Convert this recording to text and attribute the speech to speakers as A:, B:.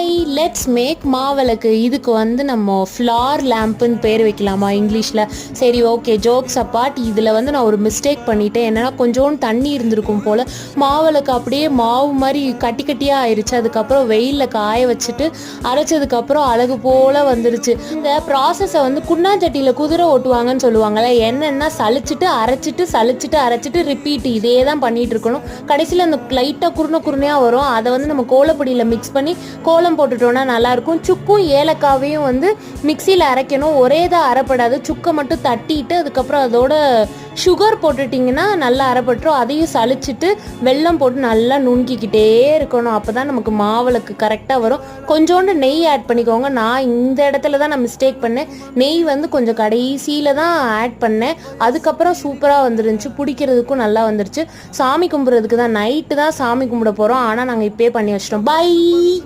A: I let's make மாவிளக்கு. இதுக்கு வந்து நம்ம ஃப்ளார் லேம்ப்புன்னு பேர் வைக்கலாமா இங்கிலீஷில்? சரி ஓகே ஜோக்ஸ் அப்பாட் இதில் வந்து நான் ஒரு மிஸ்டேக் பண்ணிட்டேன். என்னென்னா கொஞ்சோண்டு தண்ணி இருந்திருக்கும் போல். மாவிளக்கு அப்படியே மாவு மாதிரி கட்டி கட்டியாக ஆயிடுச்சு அதுக்கப்புறம் வெயிலில் காய வச்சுட்டு அரைச்சதுக்கப்புறம் அழகு போல் வந்துருச்சு. இந்த ப்ராசஸை வந்து குண்ணாஞ்சட்டியில் குதிரை ஓட்டுவாங்கன்னு சொல்லுவாங்கள்ல என்னென்னா சலிச்சிட்டு அரைச்சிட்டு சலிச்சிட்டு அரைச்சிட்டு ரிப்பீட் இதே தான் பண்ணிகிட்டு இருக்கணும். கடைசியில் அந்த லைட்டாக குருணை குருணையாக வரும். அதை வந்து நம்ம கோலப்பொடியில் மிக்ஸ் பண்ணி கோலம் போட்டுட்டோம்னா நல்லாயிருக்கும். சுக்கும் ஏலக்காவையும் வந்து மிக்சியில் அரைக்கணும். ஒரே இதாக அரைப்படாது. சுக்கை மட்டும் தட்டிட்டு அதுக்கப்புறம் அதோட சுகர் போட்டுட்டிங்கன்னா நல்லா அரைப்பட்டுரும். அதையும் சலிச்சிட்டு வெல்லம் போட்டு நல்லா நுணுக்கிக்கிட்டே இருக்கணும். அப்போ தான் நமக்கு மாவிளக்கு கரெக்டாக வரும். கொஞ்சோண்டு நெய் ஆட் பண்ணிக்கோங்க. நான் இந்த இடத்துல தான் நான் மிஸ்டேக் பண்ணேன். நெய் வந்து கொஞ்சம் கடைசியில் தான் ஆட் பண்ணேன். அதுக்கப்புறம் சூப்பராக வந்துருந்துச்சு. பிடிக்கிறதுக்கும் நல்லா வந்துருச்சு. சாமி கும்பிட்றதுக்கு தான். நைட்டு தான் சாமி கும்பிட போகிறோம் ஆனால் நாங்கள் இப்போயே பண்ணி வச்சிட்டோம். பை